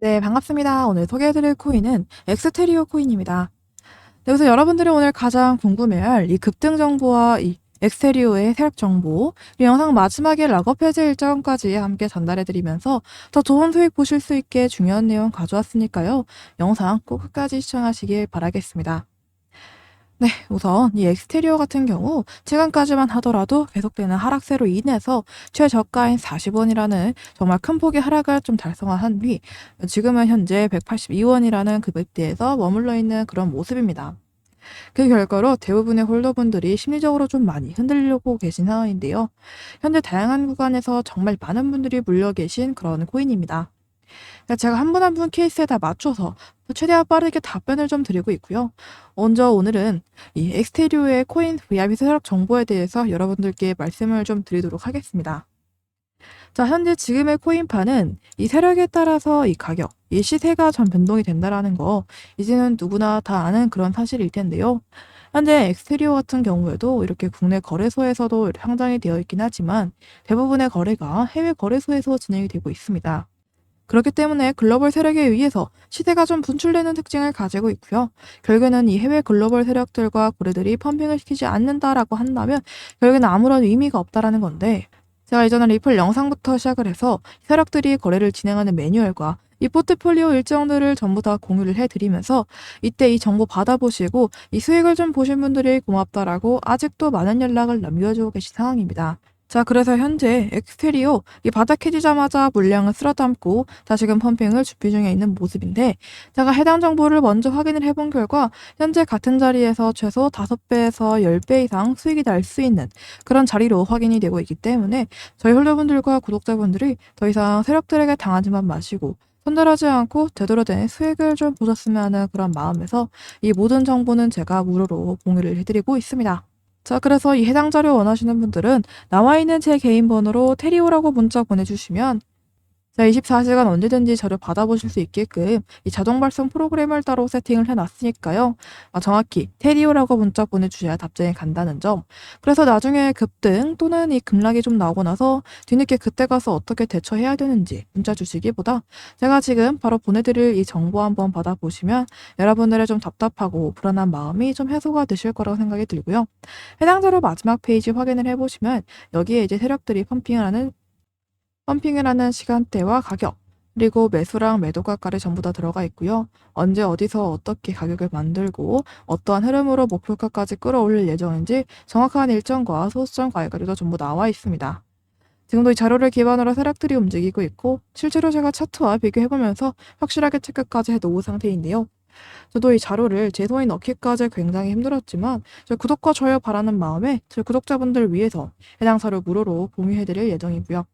네, 반갑습니다. 오늘 소개해드릴 코인은 엑스테리오 코인입니다. 네, 그래서 여러분들이 오늘 가장 궁금해할 이 급등 정보와 이 엑스테리오의 세력 정보, 이 영상 마지막에 락업 해제 일정까지 함께 전달해드리면서 더 좋은 수익 보실 수 있게 중요한 내용 가져왔으니까요. 영상 꼭 끝까지 시청하시길 바라겠습니다. 네, 우선 이 엑스테리오 같은 경우 최근까지만 하더라도 계속되는 하락세로 인해서 최저가인 40원이라는 정말 큰 폭의 하락을 좀 달성한 뒤 지금은 현재 182원이라는 금액대에서 머물러 있는 그런 모습입니다. 그 결과로 대부분의 홀더분들이 심리적으로 좀 많이 흔들리고 계신 상황인데요. 현재 다양한 구간에서 정말 많은 분들이 물려 계신 그런 코인입니다. 그러니까 제가 한 분 한 분 케이스에 다 맞춰서 최대한 빠르게 답변을 좀 드리고 있고요. 먼저 오늘은 이 엑스테리오의 코인 VIP 세력 정보에 대해서 여러분들께 말씀을 좀 드리도록 하겠습니다. 자, 현재 지금의 코인판은 이 세력에 따라서 이 가격, 이 시세가 전 변동이 된다라는 거 이제는 누구나 다 아는 그런 사실일 텐데요. 현재 엑스테리오 같은 경우에도 이렇게 국내 거래소에서도 상장이 되어 있긴 하지만 대부분의 거래가 해외 거래소에서 진행이 되고 있습니다. 그렇기 때문에 글로벌 세력에 의해서 시세가 좀 분출되는 특징을 가지고 있고요. 결국에는 이 해외 글로벌 세력들과 고래들이 펌핑을 시키지 않는다라고 한다면 결국에는 아무런 의미가 없다라는 건데 제가 이전에 리플 영상부터 시작을 해서 세력들이 거래를 진행하는 매뉴얼과 이 포트폴리오 일정들을 전부 다 공유를 해드리면서 이때 이 정보 받아보시고 이 수익을 좀 보신 분들이 고맙다라고 아직도 많은 연락을 남겨주고 계신 상황입니다. 자, 그래서 현재 엑스테리오 이 바닥 해지자마자 물량을 쓸어 담고 다시금 펌핑을 준비 중에 있는 모습인데 제가 해당 정보를 먼저 확인을 해본 결과 현재 같은 자리에서 최소 5배에서 10배 이상 수익이 날 수 있는 그런 자리로 확인이 되고 있기 때문에 저희 홀더분들과 구독자분들이 더 이상 세력들에게 당하지만 마시고 손절하지 않고 제대로 된 수익을 좀 보셨으면 하는 그런 마음에서 이 모든 정보는 제가 무료로 공유를 해드리고 있습니다. 자, 그래서 이 해당 자료 원하시는 분들은 나와 있는 제 개인 번호로 테리오라고 문자 보내주시면 자, 24시간 언제든지 자료 받아보실 수 있게끔 이 자동 발송 프로그램을 따로 세팅을 해놨으니까요. 아, 정확히 테리오라고 문자 보내주셔야 답장이 간다는 점. 그래서 나중에 급등 또는 이 급락이 좀 나오고 나서 뒤늦게 그때 가서 어떻게 대처해야 되는지 문자 주시기보다 제가 지금 바로 보내드릴 이 정보 한번 받아보시면 여러분들의 좀 답답하고 불안한 마음이 좀 해소가 되실 거라고 생각이 들고요. 해당 자료 마지막 페이지 확인을 해보시면 여기에 이제 세력들이 펌핑을 하는 펌핑을 하는 시간대와 가격, 그리고 매수랑 매도가까지 전부 다 들어가 있고요. 언제 어디서 어떻게 가격을 만들고 어떠한 흐름으로 목표가까지 끌어올릴 예정인지 정확한 일정과 소수점 가격까지도 전부 나와 있습니다. 지금도 이 자료를 기반으로 세력들이 움직이고 있고 실제로 제가 차트와 비교해보면서 확실하게 체크까지 해놓은 상태인데요. 저도 이 자료를 제 손에 넣기까지 굉장히 힘들었지만 저 구독과 좋아요 바라는 마음에 제 구독자분들 위해서 해당 자료 무료로 공유해드릴 예정이고요.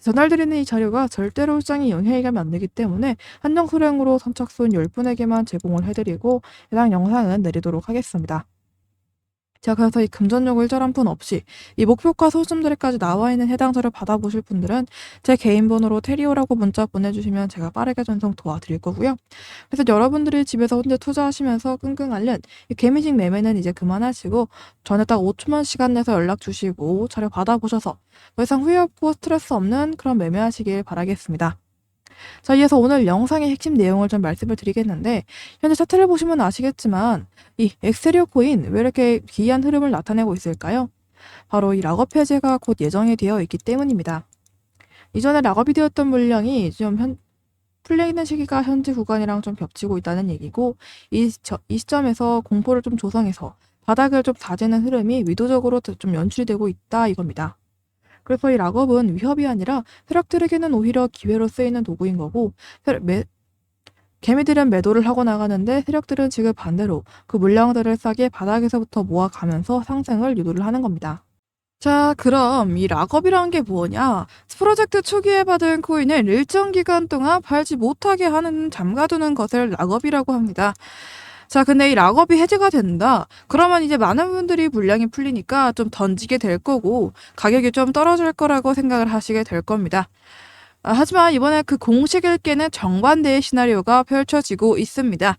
전달드리는 이 자료가 절대로 시장에 영향이 가면 안 되기 때문에 한정 수량으로 선착순 10분에게만 제공을 해드리고 해당 영상은 내리도록 하겠습니다. 자, 그래서 이 금전योग 일절한 푼 없이 이 목표가 소수점들까지 나와 있는 해당 자료 받아보실 분들은 제 개인 번호로 테리오라고 문자 보내주시면 제가 빠르게 전송 도와드릴 거고요. 그래서 여러분들이 집에서 혼자 투자하시면서 끙끙 앓는 이 개미식 매매는 이제 그만하시고 전에 딱 5초만 시간 내서 연락 주시고 자료 받아보셔서 더 이상 후회 없고 스트레스 없는 그런 매매하시길 바라겠습니다. 자, 이어서 오늘 영상의 핵심 내용을 좀 말씀을 드리겠는데, 현재 차트를 보시면 아시겠지만, 이 엑스테리오 코인 왜 이렇게 기이한 흐름을 나타내고 있을까요? 바로 이 락업 해제가 곧 예정이 되어 있기 때문입니다. 이전에 락업이 되었던 물량이 좀 현, 풀려 있는 시기가 현재 구간이랑 좀 겹치고 있다는 얘기고, 이, 저, 이 시점에서 공포를 좀 조성해서 바닥을 좀 다지는 흐름이 위도적으로 좀 연출이 되고 있다 이겁니다. 그래서 이 락업은 위협이 아니라 세력들에게는 오히려 기회로 쓰이는 도구인 거고 매, 개미들은 매도를 하고 나가는데 세력들은 지금 반대로 그 물량들을 싸게 바닥에서부터 모아가면서 상승을 유도를 하는 겁니다. 자, 그럼 이 락업이라는 게 뭐냐? 프로젝트 초기에 받은 코인을 일정 기간 동안 팔지 못하게 하는 잠가두는 것을 락업이라고 합니다. 자, 근데 이 락업이 해제가 된다. 그러면 이제 많은 분들이 물량이 풀리니까 좀 던지게 될 거고 가격이 좀 떨어질 거라고 생각을 하시게 될 겁니다. 아, 하지만 이번에 그 공식을 깨는 정반대의 시나리오가 펼쳐지고 있습니다.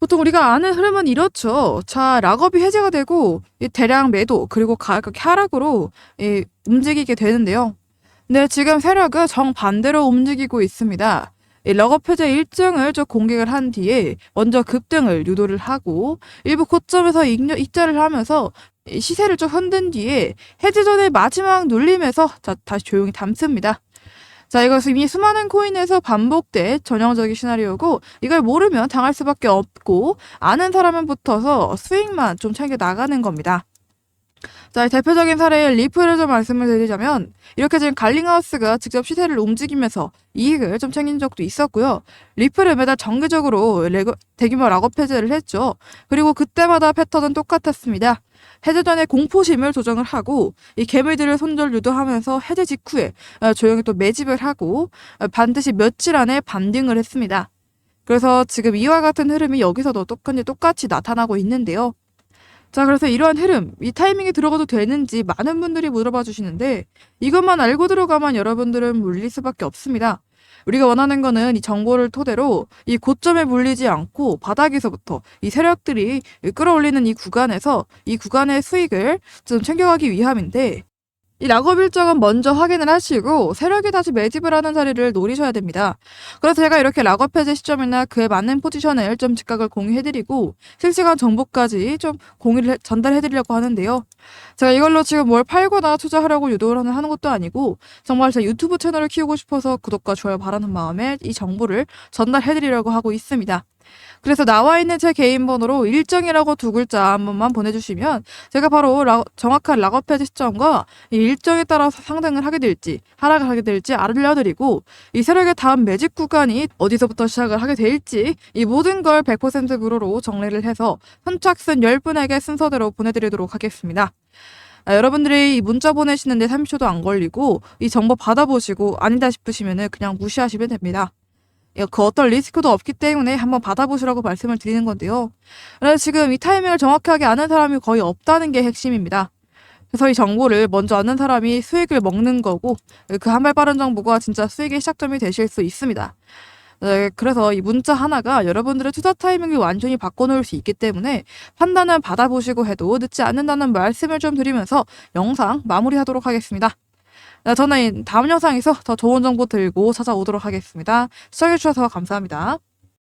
보통 우리가 아는 흐름은 이렇죠. 자, 락업이 해제가 되고 이 대량 매도 그리고 가격 하락으로 이 움직이게 되는데요. 근데 지금 세력은 정반대로 움직이고 있습니다. 이 락업 해제 일정을 좀 공개를 한 뒤에 먼저 급등을 유도를 하고 일부 고점에서 익- 익자를 하면서 이 시세를 좀 흔든 뒤에 해제 전에 마지막 눌림에서 자, 다시 조용히 담습니다. 자, 이것은 이미 수많은 코인에서 반복된 전형적인 시나리오고 이걸 모르면 당할 수밖에 없고 아는 사람은 붙어서 수익만 좀 챙겨 나가는 겁니다. 자, 이 대표적인 사례의 리플을 좀 말씀을 드리자면 이렇게 지금 갈링하우스가 직접 시세를 움직이면서 이익을 좀 챙긴 적도 있었고요. 리플을 매달 정기적으로 레거, 대규모 락업 해제를 했죠. 그리고 그때마다 패턴은 똑같았습니다. 해제 전에 공포심을 조정을 하고 이 개미들을 손절 유도하면서 해제 직후에 어, 조용히 또 매집을 하고 어, 반드시 며칠 안에 반등을 했습니다. 그래서 지금 이와 같은 흐름이 여기서도 똑같이 똑같이 나타나고 있는데요. 자, 그래서 이러한 흐름, 이 타이밍에 들어가도 되는지 많은 분들이 물어봐 주시는데 이것만 알고 들어가면 여러분들은 물릴 수밖에 없습니다. 우리가 원하는 거는 이 정보를 토대로 이 고점에 물리지 않고 바닥에서부터 이 세력들이 끌어올리는 이 구간에서 이 구간의 수익을 좀 챙겨가기 위함인데 이 락업 일정은 먼저 확인을 하시고 세력이 다시 매집을 하는 자리를 노리셔야 됩니다. 그래서 제가 이렇게 락업 해제 시점이나 그에 맞는 포지션을 좀 즉각을 공유해드리고 실시간 정보까지 좀 공유를 해- 전달해드리려고 하는데요. 제가 이걸로 지금 뭘 팔거나 투자하려고 유도를 하는 것도 아니고 정말 제 유튜브 채널을 키우고 싶어서 구독과 좋아요 바라는 마음에 이 정보를 전달해드리려고 하고 있습니다. 그래서 나와 있는 제 개인 번호로 일정이라고 두 글자 한 번만 보내주시면 제가 바로 라- 정확한 락업 해제 시점과 이 일정에 따라서 상승을 하게 될지 하락을 하게 될지 알려드리고 이 세력의 다음 매집 구간이 어디서부터 시작을 하게 될지 이 모든 걸 100% 무료로 정리를 해서 선착순 10분에게 순서대로 보내드리도록 하겠습니다. 아, 여러분들이 이 문자 보내시는데 30초도 안 걸리고 이 정보 받아보시고 아니다 싶으시면 그냥 무시하시면 됩니다. 예, 그 어떤 리스크도 없기 때문에 한번 받아보시라고 말씀을 드리는 건데요. 지금 이 타이밍을 정확하게 아는 사람이 거의 없다는 게 핵심입니다. 그래서 이 정보를 먼저 아는 사람이 수익을 먹는 거고 그 한 발 빠른 정보가 진짜 수익의 시작점이 되실 수 있습니다. 네, 그래서 이 문자 하나가 여러분들의 투자 타이밍을 완전히 바꿔놓을 수 있기 때문에 판단을 받아보시고 해도 늦지 않는다는 말씀을 좀 드리면서 영상 마무리하도록 하겠습니다. 네, 저는 다음 영상에서 더 좋은 정보 들고 찾아오도록 하겠습니다. 시청해주셔서 감사합니다.